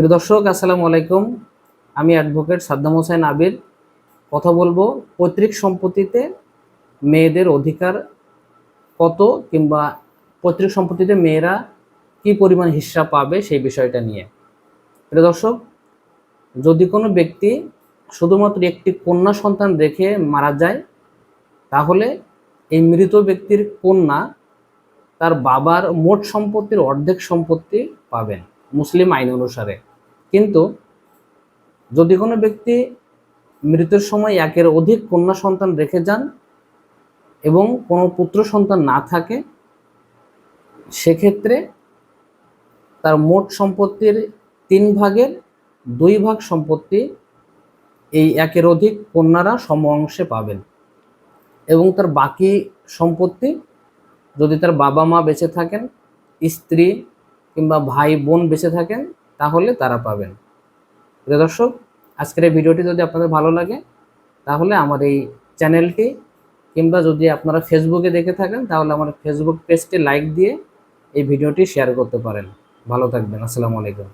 প্রিয় দর্শক, আসসালামু আলাইকুম। আমি অ্যাডভোকেট সাদ্দাম হোসেন আবির। কথা বলব পৈতৃক সম্পত্তিতে মেয়েদের অধিকার কত কিংবা পৈতৃক সম্পত্তিতে মেয়েরা কি পরিমাণ হিস্সা পাবে সেই বিষয়টা নিয়ে। প্রিয় দর্শক, যদি কোনো ব্যক্তি শুধুমাত্র একটি কন্যা সন্তান রেখে মারা যায়, তাহলে এই মৃত ব্যক্তির কন্যা তার বাবার মোট সম্পত্তির অর্ধেক সম্পত্তি পাবেন মুসলিম আইন অনুসারে। কিন্তু যদি কোনো ব্যক্তি মৃত্যুর সময় একের অধিক কন্যা সন্তান রেখে যান এবং কোনো পুত্র সন্তান না থাকে, সেক্ষেত্রে তার মোট সম্পত্তির তিন ভাগের দুই ভাগ সম্পত্তি এই একের অধিক কন্যারা সম অংশে পাবেন। এবং তার বাকি সম্পত্তি যদি তার বাবা মা বেঁচে থাকেন, স্ত্রী কিংবা ভাই বোন বেঁচে থাকেন তাহলে তারা পাবেন। প্রিয় দর্শক, আজকের এই ভিডিওটি যদি আপনাদের ভালো লাগে, তাহলে আমার এই চ্যানেলটি, কিংবা যদি আপনারা ফেসবুকে দেখে থাকেন, তাহলে আমার ফেসবুক পেজটি লাইক দিয়ে এই ভিডিওটি শেয়ার করতে পারেন। ভালো থাকবেন, আসসালামু আলাইকুম।